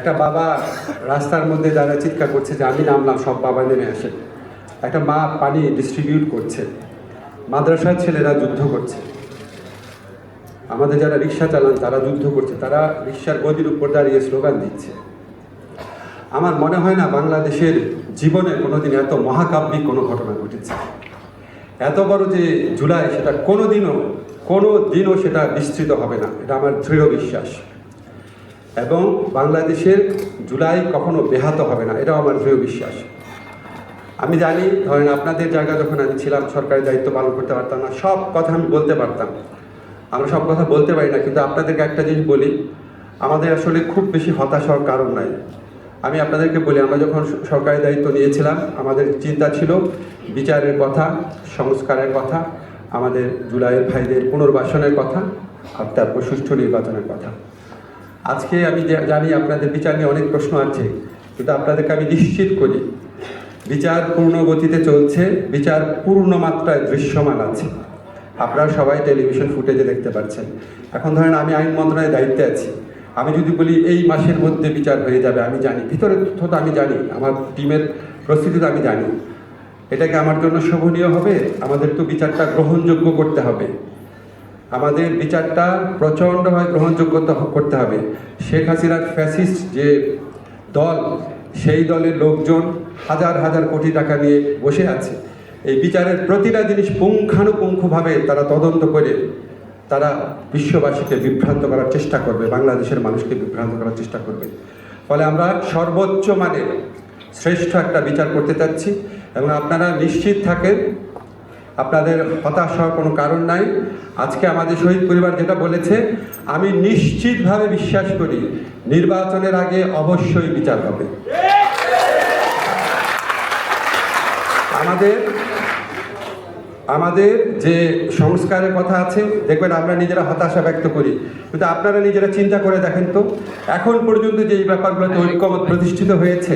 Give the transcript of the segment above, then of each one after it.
একটা বাবা রাস্তার মধ্যে যারা চিৎকার করছে যে আমি নামলাম, সব বাবা নেমে আসে। একটা মা পানি ডিস্ট্রিবিউট করছে। মাদ্রাসার ছেলেরা যুদ্ধ করছে। আমাদের যারা রিক্সা চালান, তারা যুদ্ধ করছে। তারা রিক্সার গদির উপর দাঁড়িয়ে স্লোগান দিচ্ছে। আমার মনে হয় না বাংলাদেশের জীবনে কোনোদিন এত মহাকাব্যিক কোনো ঘটনা ঘটেছে। এত বড় যে জুলাই, সেটা কোনোদিনও কোনো দিনও সেটা বিস্তৃত হবে না। এটা আমার দৃঢ় বিশ্বাস। এবং বাংলাদেশের জুলাই কখনো ব্যাহত হবে না, এটাও আমার দৃঢ় বিশ্বাস। আমি জানি, ধরেন আপনাদের জায়গা যখন আমি ছিলাম সরকারি দায়িত্ব পালন করতে পারতাম না, সব কথা আমি বলতে পারতাম। আমরা সব কথা বলতে পারি না, কিন্তু আপনাদেরকে একটা জিনিস বলি, আমাদের আসলে খুব বেশি হতাশ হওয়ার কারণ নাই। আমি আপনাদেরকে বলি, আমরা যখন সরকারি দায়িত্ব নিয়েছিলাম, আমাদের চিন্তা ছিল বিচারের কথা, সংস্কারের কথা, আমাদের জুলাইয়ের ভাইদের পুনর্বাসনের কথা, আর তারপর সুষ্ঠু নির্বাচনের কথা। আজকে আমি জানি আপনাদের বিচার নিয়ে অনেক প্রশ্ন আছে, কিন্তু আপনাদেরকে আমি নিশ্চিত করি, বিচার পূর্ণ গতিতে চলছে, বিচার পূর্ণ মাত্রায় দৃশ্যমান আছে। আপনারা সবাই টেলিভিশন ফুটেজে দেখতে পাচ্ছেন। এখন ধরেন আমি আইন মন্ত্রণালয়ের দায়িত্বে আছি। আমি যদি বলি এই মাসের মধ্যে বিচার হয়ে যাবে, আমি জানি। ভিতরের তথ্য তো আমি জানি, আমার টিমের প্রস্তুতি তো আমি জানি। এটাকে আমার জন্য শোভনীয় হবে? আমাদের তো বিচারটা গ্রহণযোগ্য করতে হবে। আমাদের বিচারটা প্রচণ্ডভাবে গ্রহণযোগ্যতা করতে হবে। শেখ হাসিনার ফ্যাসিস্ট যে দল, সেই দলের লোকজন হাজার হাজার কোটি টাকা নিয়ে বসে আছে। এই বিচারের প্রতিটা জিনিস পুঙ্খানুপুঙ্খভাবে তারা তদন্ত করে তারা বিশ্ববাসীকে বিভ্রান্ত করার চেষ্টা করবে, বাংলাদেশের মানুষকে বিভ্রান্ত করার চেষ্টা করবে। ফলে আমরা সর্বোচ্চ মানের শ্রেষ্ঠ একটা বিচার করতে চাচ্ছি এবং আপনারা নিশ্চিত থাকেন আপনাদের হতাশ হওয়ার কোনো কারণ নাই। আজকে আমাদের শহীদ পরিবার যেটা বলেছে, আমি নিশ্চিতভাবে বিশ্বাস করি, নির্বাচনের আগে অবশ্যই বিচার হবে। আমাদের আমাদের যে সংস্কারের কথা আছে, দেখবেন আমরা নিজেরা হতাশা ব্যক্ত করি। কিন্তু আপনারা নিজেরা চিন্তা করে দেখেন তো, এখন পর্যন্ত যে ব্যাপারগুলোতে ঐক্যমত প্রতিষ্ঠিত হয়েছে,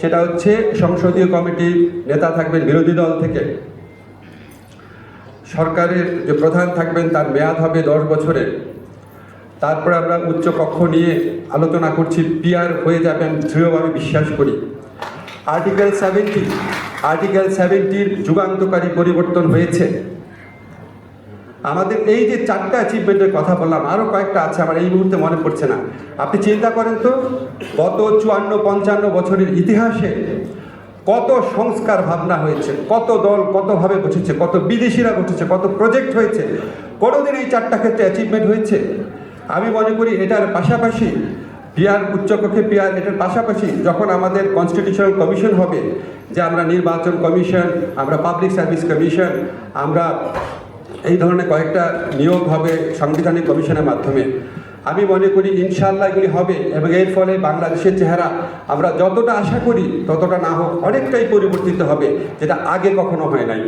সেটা হচ্ছে সংসদীয় কমিটির নেতা থাকবেন বিরোধী দল থেকে। সরকারের যে প্রধান থাকবেন তার মেয়াদ হবে দশ বছরের। তারপরে আমরা উচ্চ কক্ষ নিয়ে আলোচনা করছি, পিআর হয়ে যাবেন দৃঢ়ভাবে বিশ্বাস করি। আর্টিকেল সেভেন্টি, আর্টিকেল সেভেন্টির যুগান্তকারী পরিবর্তন হয়েছে। আমাদের এই যে চারটা অ্যাচিভমেন্টের কথা বললাম আরও কয়েকটা আছে আমার এই মুহূর্তে মনে পড়ছে না। আপনি চিন্তা করেন তো, গত চুয়ান্ন, পঞ্চান্ন বছরের ইতিহাসে কত সংস্কার ভাবনা হয়েছে, কত দল কতভাবে বসেছে, কত বিদেশিরা বসেছে, কত প্রজেক্ট হয়েছে কোনোদিন এই চারটা ক্ষেত্রে অ্যাচিভমেন্ট হয়েছে? আমি মনে করি এটার পাশাপাশি পিয়ার উচ্চকক্ষে পিয়ার এটার পাশাপাশি যখন আমাদের কনস্টিটিউশনাল কমিশন হবে, যে আমরা নির্বাচন কমিশন আমরা পাবলিক সার্ভিস কমিশন আমরা এই ধরনের কয়েকটা নিয়োগ হবে সাংবিধানিক কমিশনের মাধ্যমে। আমি মনে করি ইনশাআল্লাহ এগুলি হবে এবং এর ফলে বাংলাদেশের চেহারা আমরা যতটা আশা করি ততটা না হোক অনেকটাই পরিবর্তিত হবে, যেটা আগে কখনো হয় নাই।